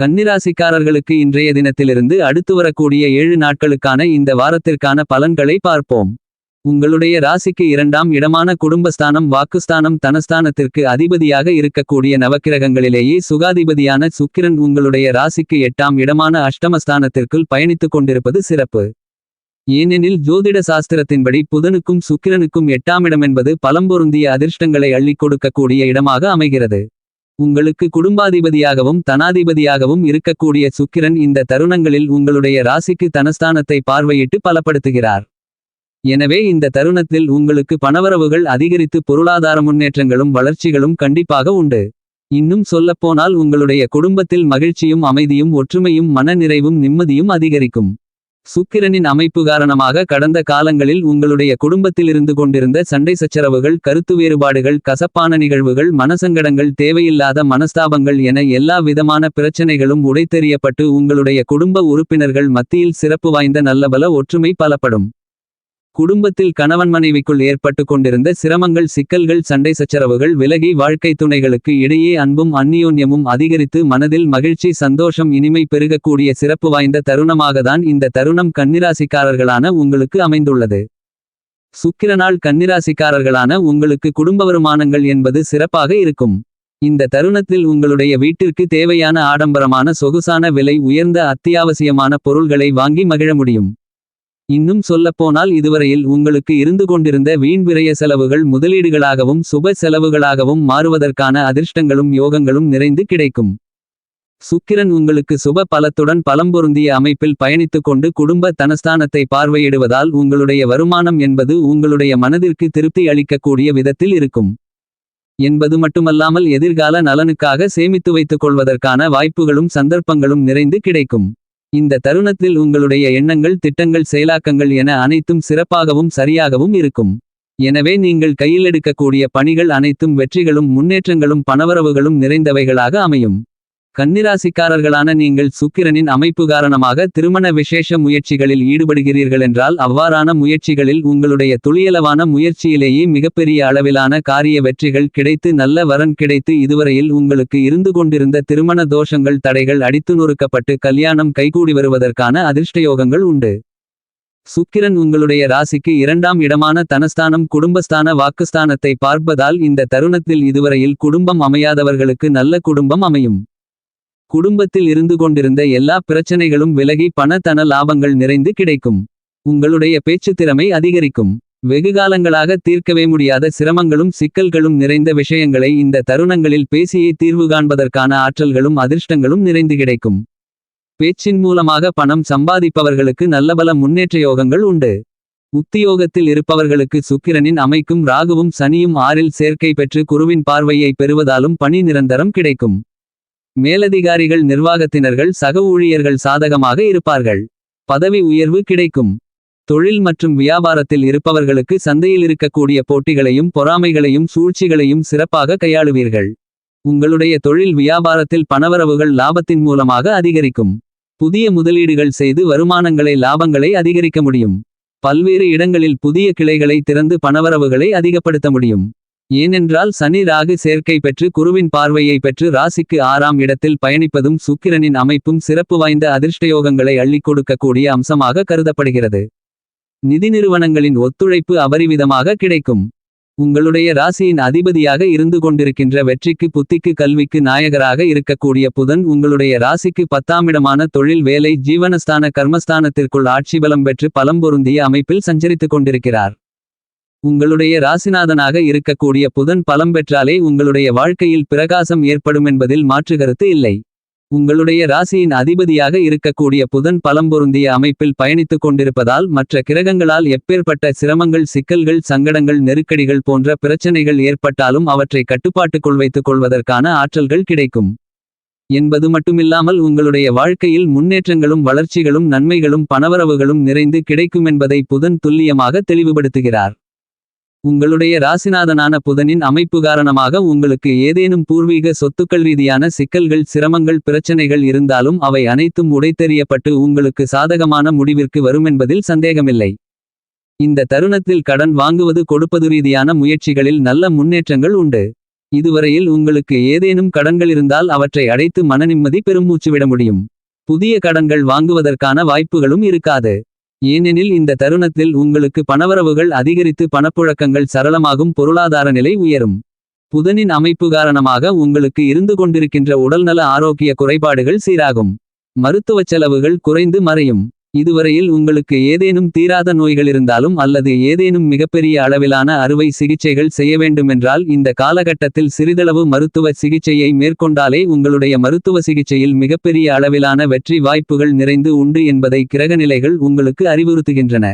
கன்னிராசிக்காரர்களுக்கு இன்றைய தினத்திலிருந்து அடுத்து வரக்கூடிய ஏழு நாட்களுக்கான இந்த வாரத்திற்கான பலன்களை பார்ப்போம். உங்களுடைய ராசிக்கு இரண்டாம் இடமான குடும்பஸ்தானம் வாக்குஸ்தானம் தனஸ்தானத்திற்கு அதிபதியாக இருக்கக்கூடிய நவக்கிரகங்களிலேயே சுகாதிபதியான சுக்கிரன் உங்களுடைய ராசிக்கு எட்டாம் இடமான அஷ்டமஸ்தானத்திற்குள் பயணித்துக் கொண்டிருப்பது சிறப்பு. ஏனெனில் ஜோதிட சாஸ்திரத்தின்படி புதனுக்கும் சுக்கிரனுக்கும் எட்டாம் இடமென்பது பலம்பொருந்திய அதிர்ஷ்டங்களை அள்ளிக் கொடுக்கக்கூடிய இடமாக அமைகிறது. உங்களுக்கு குடும்பாதிபதியாகவும் தனாதிபதியாகவும் இருக்கக்கூடிய சுக்கிரன் இந்த தருணங்களில் உங்களுடைய ராசிக்கு தனஸ்தானத்தை பார்வையிட்டு பலப்படுத்துகிறார். எனவே இந்த தருணத்தில் உங்களுக்கு பணவரவுகள் அதிகரித்து பொருளாதார முன்னேற்றங்களும் வளர்ச்சிகளும் கண்டிப்பாக உண்டு. இன்னும் சொல்லப்போனால் உங்களுடைய குடும்பத்தில் மகிழ்ச்சியும் அமைதியும் ஒற்றுமையும் மன நிறைவும் நிம்மதியும் அதிகரிக்கும். சுக்கிரனின் அமைப்பு காரணமாக கடந்த காலங்களில் உங்களுடைய குடும்பத்திலிருந்து கொண்டிருந்த சண்டை சச்சரவுகள் கருத்து வேறுபாடுகள் கசப்பான நிகழ்வுகள் மனசங்கடங்கள் தேவையில்லாத மனஸ்தாபங்கள் என எல்லா விதமான பிரச்சனைகளும் உடைத்தெறியப்பட்டு உங்களுடைய குடும்ப உறுப்பினர்கள் மத்தியில் சிறப்பு வாய்ந்த நல்லபல ஒற்றுமை பலப்படும். குடும்பத்தில் கணவன் மனைவிக்குள் ஏற்பட்டு கொண்டிருந்த சிரமங்கள் சிக்கல்கள் சண்டை சச்சரவுகள் விலகி வாழ்க்கை துணைகளுக்கு இடையே அன்பும் அந்நியோன்யமும் அதிகரித்து மனதில் மகிழ்ச்சி சந்தோஷம் இனிமை பெருகக்கூடிய சிறப்பு வாய்ந்த தருணமாகத்தான் இந்த தருணம் கன்னிராசிக்காரர்களான உங்களுக்கு அமைந்துள்ளது. சுக்கிரனால் கன்னிராசிக்காரர்களான உங்களுக்கு குடும்ப வருமானங்கள் என்பது சிறப்பாக இருக்கும். இந்த தருணத்தில் உங்களுடைய வீட்டிற்கு தேவையான ஆடம்பரமான சொகுசான விலை உயர்ந்த அத்தியாவசியமான பொருள்களை வாங்கி மகிழ முடியும். இன்னும் சொல்லப்போனால் இதுவரையில் உங்களுக்கு இருந்து கொண்டிருந்த வீண் விரய செலவுகள் முதலீடுகளாகவும் சுப செலவுகளாகவும் மாறுவதற்கான அதிர்ஷ்டங்களும் யோகங்களும் நிறைந்து கிடைக்கும். சுக்கிரன் உங்களுக்கு சுப பலத்துடன் பலம்பொருந்திய அமைப்பில் பயணித்துக் கொண்டு குடும்ப தனஸ்தானத்தை பார்வையிடுவதால் உங்களுடைய வருமானம் என்பது உங்களுடைய மனதிற்கு திருப்தி அளிக்கக்கூடிய விதத்தில் இருக்கும். என்பது மட்டுமல்லாமல் எதிர்கால நலனுக்காக சேமித்து வைத்துக் கொள்வதற்கான வாய்ப்புகளும் சந்தர்ப்பங்களும் நிறைந்து கிடைக்கும். இந்த தருணத்தில் உங்களுடைய எண்ணங்கள் திட்டங்கள் செயலாக்கங்கள் என அனைத்தும் சிறப்பாகவும் சரியாகவும் இருக்கும். எனவே நீங்கள் கையிலெடுக்கக்கூடிய பணிகள் அனைத்தும் வெற்றிகளும் முன்னேற்றங்களும் பணவரவுகளும் நிறைந்தவைகளாக அமையும். கன்னிராசிக்காரர்களான நீங்கள் சுக்கிரனின் அமைப்பு காரணமாக திருமண விசேஷ முயற்சிகளில் ஈடுபடுகிறீர்களென்றால் அவ்வாறான முயற்சிகளில் உங்களுடைய துளியளவான முயற்சியிலேயே மிகப்பெரிய அளவிலான காரிய வெற்றிகள் கிடைத்து நல்ல வரன் கிடைத்து இதுவரையில் உங்களுக்கு இருந்து கொண்டிருந்த திருமண தோஷங்கள் தடைகள் அடித்து நொறுக்கப்பட்டு கல்யாணம் கைகூடி வருவதற்கான அதிர்ஷ்டயோகங்கள் உண்டு. சுக்கிரன் உங்களுடைய ராசிக்கு இரண்டாம் இடமான தனஸ்தானம் குடும்பஸ்தான வாக்குஸ்தானத்தை பார்ப்பதால் இந்த தருணத்தில் இதுவரையில் குடும்பம் அமையாதவர்களுக்கு நல்ல குடும்பம் அமையும். குடும்பத்தில் இருந்து கொண்டிருந்த எல்லா பிரச்சனைகளும் விலகி பண தன லாபங்கள் நிறைந்து கிடைக்கும். உங்களுடைய பேச்சுத் திறமை அதிகரிக்கும். வெகுகாலங்களாக தீர்க்கவே முடியாத சிரமங்களும் சிக்கல்களும் நிறைந்த விஷயங்களை இந்த தருணங்களில் பேசியே தீர்வு காண்பதற்கான ஆற்றல்களும் அதிர்ஷ்டங்களும் நிறைந்து கிடைக்கும். பேச்சின் மூலமாக பணம் சம்பாதிப்பவர்களுக்கு நல்லபல முன்னேற்ற யோகங்கள் உண்டு. உத்தியோகத்தில் இருப்பவர்களுக்கு சுக்கிரனின் அமைக்கும் ராகுவும் சனியும் ஆறில் சேர்க்கை பெற்று குருவின் பார்வையை பெறுவதாலும் பணி நிரந்தரம் கிடைக்கும். மேலதிகாரிகள் நிர்வாகத்தினர்கள் சக ஊழியர்கள் சாதகமாக இருப்பார்கள். பதவி உயர்வு கிடைக்கும். தொழில் மற்றும் வியாபாரத்தில் இருப்பவர்களுக்கு சந்தையில் இருக்கக்கூடிய போட்டிகளையும் பொறாமைகளையும் சூழ்ச்சிகளையும் சிறப்பாக கையாளுவீர்கள். உங்களுடைய தொழில் வியாபாரத்தில் பணவரவுகள் லாபத்தின் மூலமாக அதிகரிக்கும். புதிய முதலீடுகள் செய்து வருமானங்களை லாபங்களை அதிகரிக்க முடியும். பல்வேறு இடங்களில் புதிய கிளைகளை திறந்து பணவரவுகளை அதிகப்படுத்த முடியும். ஏனென்றால் சனி ராகு சேர்க்கை பெற்று குருவின் பார்வையை பெற்று ராசிக்கு ஆறாம் இடத்தில் பயணிப்பதும் சுக்கிரனின் அமைப்பும் சிறப்பு வாய்ந்த அதிர்ஷ்டயோகங்களை அள்ளி கொடுக்கக்கூடிய அம்சமாக கருதப்படுகிறது. நிதி நிறுவனங்களின் ஒத்துழைப்பு அபரிவிதமாக கிடைக்கும். உங்களுடைய ராசியின் அதிபதியாக இருந்து கொண்டிருக்கின்ற வெற்றிக்கு புத்திக்கு கல்விக்கு நாயகராக இருக்கக்கூடிய புதன் உங்களுடைய ராசிக்கு பத்தாமிடமான தொழில் வேலை ஜீவனஸ்தான கர்மஸ்தானத்திற்குள் ஆட்சிபலம் பெற்று பலம் பொருந்திய அமைப்பில் சஞ்சரித்துக் கொண்டிருக்கிறார். உங்களுடைய ராசிநாதனாக இருக்கக்கூடிய புதன் பலம் பெற்றாலே உங்களுடைய வாழ்க்கையில் பிரகாசம் ஏற்படுமென்பதில் மாற்றுகருத்து இல்லை. உங்களுடைய ராசியின் அதிபதியாக இருக்கக்கூடிய புதன் பலம் பொருந்திய அமைப்பில் பயணித்துக் கொண்டிருப்பதால் மற்ற கிரகங்களால் எப்பேற்பட்ட சிரமங்கள் சிக்கல்கள் சங்கடங்கள் நெருக்கடிகள் போன்ற பிரச்சனைகள் ஏற்பட்டாலும் அவற்றை கட்டுப்பாட்டுக்குள் வைத்துக் கொள்வதற்கான ஆற்றல்கள் கிடைக்கும். என்பது மட்டுமில்லாமல் உங்களுடைய வாழ்க்கையில் முன்னேற்றங்களும் வளர்ச்சிகளும் நன்மைகளும் பணவரவுகளும் நிறைந்து கிடைக்குமென்பதை புதன் துல்லியமாக தெளிவுபடுத்துகிறார். உங்களுடைய ராசிநாதனான புதனின் அமைப்பு காரணமாக உங்களுக்கு ஏதேனும் பூர்வீக சொத்துக்கள் ரீதியான சிக்கல்கள் சிரமங்கள் பிரச்சனைகள் இருந்தாலும் அவை அனைத்தும் உடைத்தெறியப்பட்டு உங்களுக்கு சாதகமான முடிவிற்கு வருமென்பதில் சந்தேகமில்லை. இந்த தருணத்தில் கடன் வாங்குவது கொடுப்பது ரீதியான முயற்சிகளில் நல்ல முன்னேற்றங்கள் உண்டு. இதுவரையில் உங்களுக்கு ஏதேனும் கடன்கள் இருந்தால் அவற்றை அடைத்து மனநிம்மதி பெருமூச்சு விட முடியும் புதிய கடன்கள் வாங்குவதற்கான வாய்ப்புகளும் இருக்காது ஏனெனில் இந்த தருணத்தில் உங்களுக்கு பணவரவுகள் அதிகரித்து பணப்புழக்கங்கள் சரளமாகும் பொருளாதார நிலை உயரும். புதனின் அமைப்பு காரணமாக உங்களுக்கு இருந்து கொண்டிருக்கின்ற உடல்நல ஆரோக்கிய குறைபாடுகள் சீராகும். மருத்துவச் செலவுகள் குறைந்து மறையும். இதுவரையில் உங்களுக்கு ஏதேனும் தீராத நோய்கள் இருந்தாலும் அல்லது ஏதேனும் மிகப்பெரிய அளவிலான அறுவை சிகிச்சைகள் செய்ய வேண்டுமென்றால் இந்த காலகட்டத்தில் சிறிதளவு மருத்துவ சிகிச்சையை மேற்கொண்டாலே உங்களுடைய மருத்துவ சிகிச்சையில் மிகப்பெரிய அளவிலான வெற்றி வாய்ப்புகள் நிறைந்து உண்டு என்பதை கிரகநிலைகள் உங்களுக்கு அறிவுறுத்துகின்றன.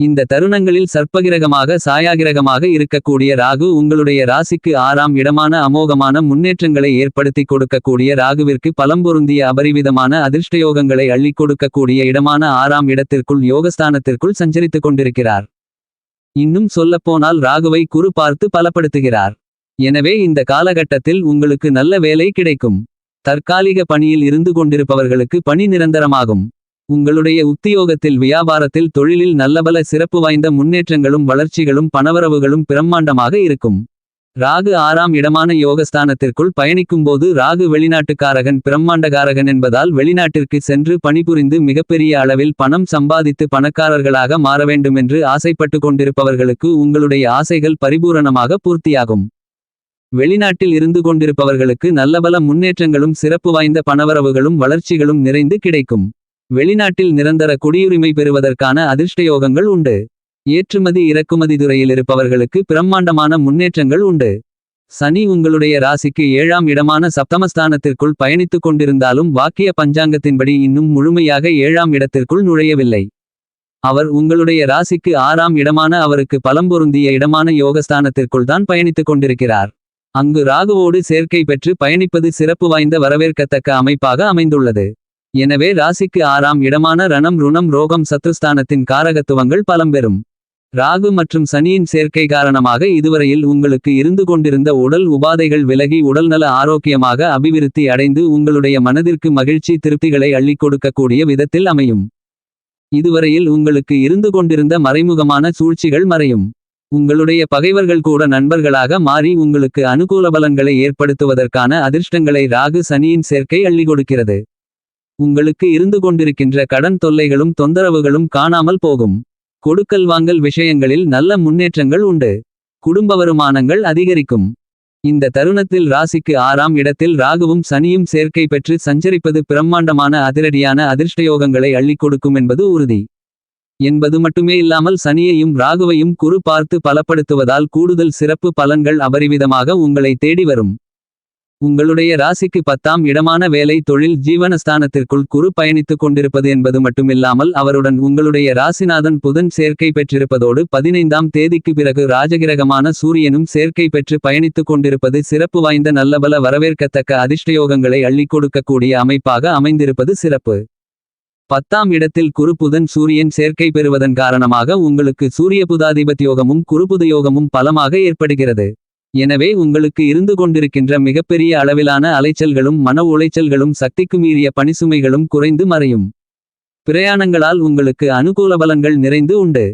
இந்த தருணங்களில் சர்ப்பகிரகமாக சாயாகிரகமாக இருக்கக்கூடிய ராகு உங்களுடைய ராசிக்கு ஆறாம் இடமான அமோகமான முன்னேற்றங்களை ஏற்படுத்திக் கொடுக்கக்கூடிய ராகுவிற்கு பலம்பொருந்திய அபரிவிதமான அதிர்ஷ்டயோகங்களை அள்ளிக் கொடுக்கக்கூடிய இடமான ஆறாம் இடத்திற்குள் யோகஸ்தானத்திற்குள் சஞ்சரித்துக் கொண்டிருக்கிறார். இன்னும் சொல்லப்போனால் ராகுவை குறு பார்த்து பலப்படுத்துகிறார். எனவே இந்த காலகட்டத்தில் உங்களுக்கு நல்ல வேலை கிடைக்கும். தற்காலிக பணியில் இருந்து கொண்டிருப்பவர்களுக்கு பணி நிரந்தரமாகும். உங்களுடைய உத்தியோகத்தில் வியாபாரத்தில் தொழிலில் நல்லபல சிறப்பு வாய்ந்த முன்னேற்றங்களும் வளர்ச்சிகளும் பணவரவுகளும் பிரம்மாண்டமாக இருக்கும். ராகு ஆறாம் இடமான யோகஸ்தானத்திற்குள் பயணிக்கும்போது ராகு வெளிநாட்டுக்காரகன் பிரம்மாண்டகாரகன் என்பதால் வெளிநாட்டிற்கு சென்று பணிபுரிந்து மிகப்பெரிய அளவில் பணம் சம்பாதித்து பணக்காரர்களாக மாற வேண்டுமென்று ஆசைப்பட்டு கொண்டிருப்பவர்களுக்கு உங்களுடைய ஆசைகள் பரிபூரணமாக பூர்த்தியாகும். வெளிநாட்டில் இருந்து கொண்டிருப்பவர்களுக்கு நல்லபல முன்னேற்றங்களும் சிறப்பு வாய்ந்த பணவரவுகளும் வளர்ச்சிகளும் நிறைந்து கிடைக்கும். வெளிநாட்டில் நிரந்தர குடியுரிமை பெறுவதற்கான அதிர்ஷ்டயோகங்கள் உண்டு. ஏற்றுமதி இறக்குமதி துறையில் இருப்பவர்களுக்கு பிரம்மாண்டமான முன்னேற்றங்கள் உண்டு. சனி உங்களுடைய ராசிக்கு ஏழாம் இடமான சப்தமஸ்தானத்திற்குள் பயணித்துக் கொண்டிருந்தாலும் வாக்கிய பஞ்சாங்கத்தின்படி இன்னும் முழுமையாக ஏழாம் இடத்திற்குள் நுழையவில்லை. அவர் உங்களுடைய ராசிக்கு ஆறாம் இடமான அவருக்கு பலம்பொருந்திய இடமான யோகஸ்தானத்திற்குள் தான் பயணித்துக் கொண்டிருக்கிறார். அங்கு ராகுவோடு சேர்க்கை பெற்று பயணிப்பது சிறப்பு வாய்ந்த வரவேற்கத்தக்க அமைப்பாக அமைந்துள்ளது. எனவே ராசிக்கு ஆறாம் இடமான ரணம் ருணம் ரோகம் சத்துஸ்தானத்தின் காரகத்துவங்கள் பலம்பெறும். ராகு மற்றும் சனியின் சேர்க்கை காரணமாக இதுவரையில் உங்களுக்கு இருந்து கொண்டிருந்த உடல் உபாதைகள் விலகி உடல்நல ஆரோக்கியமாக அபிவிருத்தி அடைந்து உங்களுடைய மனதிற்கு மகிழ்ச்சி திருப்திகளை அள்ளிக் கொடுக்கக்கூடிய விதத்தில் அமையும். இதுவரையில் உங்களுக்கு இருந்து கொண்டிருந்த மறைமுகமான சூழ்ச்சிகள் மறையும். உங்களுடைய பகைவர்கள் கூட நண்பர்களாக மாறி உங்களுக்கு அனுகூல பலன்களை ஏற்படுத்துவதற்கான அதிர்ஷ்டங்களை ராகு சனியின் சேர்க்கை அள்ளி கொடுக்கிறது. உங்களுக்கு இருந்து கொண்டிருக்கின்ற கடன் தொல்லைகளும் தொந்தரவுகளும் காணாமல் போகும். கொடுக்கல் வாங்கல் விஷயங்களில் நல்ல முன்னேற்றங்கள் உண்டு. குடும்ப வருமானங்கள் அதிகரிக்கும். இந்த தருணத்தில் ராசிக்கு ஆறாம் இடத்தில் ராகுவும் சனியும் சேர்க்கை பெற்று சஞ்சரிப்பது பிரம்மாண்டமான அதிரடியான அதிர்ஷ்டயோகங்களை அள்ளிக் கொடுக்கும் என்பது உறுதி. என்பது மட்டுமே இல்லாமல் சனியையும் ராகுவையும் குறு பார்த்து பலப்படுத்துவதால் கூடுதல் சிறப்பு பலன்கள் அபரிவிதமாக உங்களை தேடி வரும். உங்களுடைய ராசிக்கு பத்தாம் இடமான வேலை தொழில் ஜீவனஸ்தானத்திற்குள் குரு பயணித்துக் கொண்டிருப்பது என்பது மட்டுமில்லாமல் அவருடன் உங்களுடைய ராசிநாதன் புதன் சேர்க்கை பெற்றிருப்பதோடு பதினைந்தாம் தேதிக்கு பிறகு ராஜகிரகமான சூரியனும் சேர்க்கை பெற்று பயணித்துக் கொண்டிருப்பது சிறப்பு வாய்ந்த நல்லபல வரவேற்கத்தக்க அதிர்ஷ்டயோகங்களை அள்ளிக் கொடுக்கக்கூடிய அமைப்பாக அமைந்திருப்பது சிறப்பு. பத்தாம் இடத்தில் குருபுதன் சூரியன் சேர்க்கை பெறுவதன் காரணமாக உங்களுக்கு சூரிய புதாதிபத்தியோகமும் குருபுத யோகமும் பலமாக ஏற்படுகிறது. எனவே உங்களுக்கு இருந்து கொண்டிருக்கின்ற மிகப்பெரிய அளவிலான அலைச்சல்களும் மன உளைச்சல்களும் சக்திக்கு மீறிய பணிசுமைகளும் குறைந்து மறையும். பிரயாணங்களால் உங்களுக்கு அனுகூல பலன்கள் நிறைந்து உண்டு.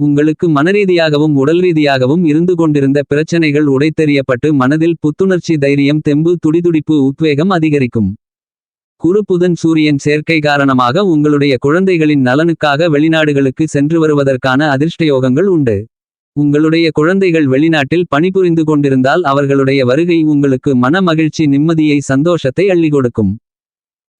உங்களுக்கு மனரீதியாகவும் உடல் ரீதியாகவும் இருந்து கொண்டிருந்த பிரச்சனைகள் உடைத்தெறியப்பட்டு மனதில் புத்துணர்ச்சி தைரியம் தெம்பு துடிதுடிப்பு உத்வேகம் அதிகரிக்கும். குரு புதன் சூரியன் சேர்க்கை காரணமாக உங்களுடைய குழந்தைகளின் நலனுக்காக வெளிநாடுகளுக்கு சென்று வருவதற்கான அதிர்ஷ்டயோகங்கள் உண்டு. உங்களுடைய குழந்தைகள் வெளிநாட்டில் பணிபுரிந்து கொண்டிருந்தால் அவர்களுடைய வருகை உங்களுக்கு மன மகிழ்ச்சி நிம்மதியை சந்தோஷத்தை அள்ளி கொடுக்கும்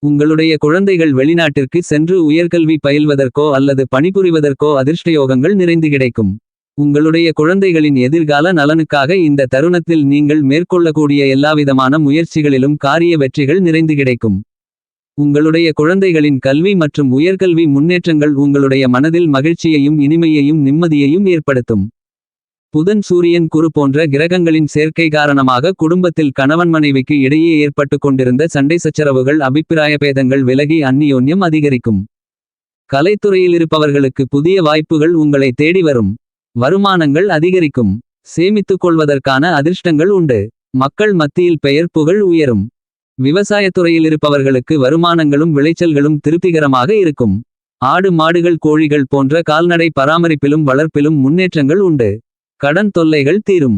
உங்களுடைய குழந்தைகள் வெளிநாட்டிற்கு சென்று உயர்கல்வி பயில்வதற்கோ அல்லது பணிபுரிவதற்கோ அதிர்ஷ்டயோகங்கள் நிறைந்து கிடைக்கும். உங்களுடைய குழந்தைகளின் எதிர்கால நலனுக்காக இந்த தருணத்தில் நீங்கள் மேற்கொள்ளக்கூடிய எல்லாவிதமான முயற்சிகளிலும் காரிய வெற்றிகள் நிறைந்து கிடைக்கும். உங்களுடைய குழந்தைகளின் கல்வி மற்றும் உயர்கல்வி முன்னேற்றங்கள் உங்களுடைய மனதில் மகிழ்ச்சியையும் இனிமையையும் நிம்மதியையும் ஏற்படுத்தும். புதன் சூரியன் குரு போன்ற கிரகங்களின் சேர்க்கை காரணமாக குடும்பத்தில் கணவன் மனைவிக்கு இடையே ஏற்பட்டு கொண்டிருந்த சண்டை சச்சரவுகள் அபிப்பிராய பேதங்கள் விலகி அந்நியோன்யம் அதிகரிக்கும். கலைத்துறையில் இருப்பவர்களுக்கு புதிய வாய்ப்புகள் உங்களை தேடி வரும். வருமானங்கள் அதிகரிக்கும். சேமித்துக் கொள்வதற்கான அதிர்ஷ்டங்கள் உண்டு. மக்கள் மத்தியில் பெயர் புகழ் உயரும். விவசாயத்துறையில் இருப்பவர்களுக்கு வருமானங்களும் விளைச்சல்களும் திருப்திகரமாக இருக்கும். ஆடு மாடுகள் கோழிகள் போன்ற கால்நடை பராமரிப்பிலும் வளர்ப்பிலும் முன்னேற்றங்கள் உண்டு. கடன் தொல்லைகள் தீரும்.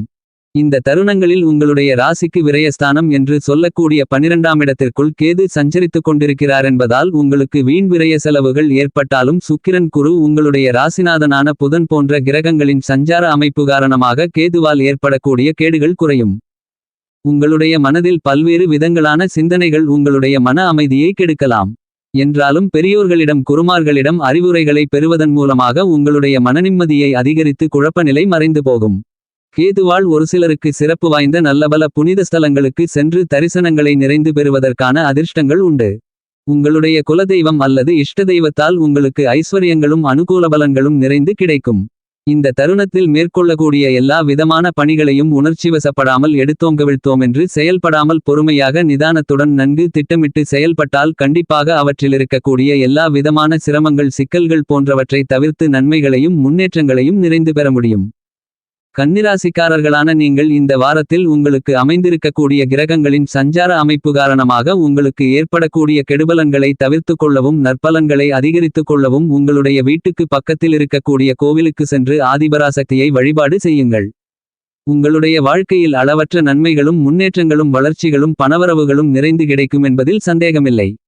இந்த தருணங்களில் உங்களுடைய ராசிக்கு விரயஸ்தானம் என்று சொல்லக்கூடிய பனிரெண்டாம் இடத்திற்குள் கேது சஞ்சரித்துக் கொண்டிருக்கிறார் என்பதால் உங்களுக்கு வீண் விரய செலவுகள் ஏற்பட்டாலும் சுக்கிரன் குரு உங்களுடைய ராசிநாதனான புதன் போன்ற கிரகங்களின் சஞ்சார அமைப்பு காரணமாக கேதுவால் ஏற்படக்கூடிய கேடுகள் குறையும். உங்களுடைய மனதில் பல்வேறு விதங்களான சிந்தனைகள் உங்களுடைய மன அமைதியை கெடுக்கலாம். என்றாலும் பெரியோர்களிடம் குருமார்களிடம் அறிவுரைகளை பெறுவதன் மூலமாக உங்களுடைய மனநிம்மதியை அதிகரித்து குழப்ப நிலை மறைந்து போகும். கேதுவாள் ஒரு சிலருக்கு சிறப்பு வாய்ந்த நல்லபல புனித ஸ்தலங்களுக்கு சென்று தரிசனங்களை நிறைந்து பெறுவதற்கான அதிர்ஷ்டங்கள் உண்டு. உங்களுடைய குலதெய்வம் அல்லது இஷ்ட தெய்வத்தால் உங்களுக்கு ஐஸ்வர்யங்களும் அனுகூல பலன்களும் நிறைந்து கிடைக்கும். இந்த தருணத்தில் மேற்கொள்ளக்கூடிய எல்லா விதமான பணிகளையும் உணர்ச்சிவசப்படாமல் எடுத்தோங்கவிழ்த்தோம் என்று செயல்படாமல் பொறுமையாக நிதானத்துடன் நன்கு திட்டமிட்டு செயல்பட்டால் கண்டிப்பாக அவற்றிலிருக்கக்கூடிய எல்லா விதமான சிரமங்கள் சிக்கல்கள் போன்றவற்றை தவிர்த்து நன்மைகளையும் முன்னேற்றங்களையும் நிறைந்து பெற முடியும். கன்னிராசிக்காரர்களான நீங்கள் இந்த வாரத்தில் உங்களுக்கு அமைந்திருக்கக்கூடிய கிரகங்களின் சஞ்சார அமைப்பு காரணமாக உங்களுக்கு ஏற்படக்கூடிய கெடுபலன்களை தவிர்த்து கொள்ளவும் நற்பலன்களை அதிகரித்துக் கொள்ளவும் உங்களுடைய வீட்டுக்கு பக்கத்தில் இருக்கக்கூடிய கோவிலுக்கு சென்று ஆதிபராசக்தியை வழிபாடு செய்யுங்கள். உங்களுடைய வாழ்க்கையில் அளவற்ற நன்மைகளும் முன்னேற்றங்களும் வளர்ச்சிகளும் பணவரவுகளும் நிறைந்து கிடைக்கும் என்பதில் சந்தேகமில்லை.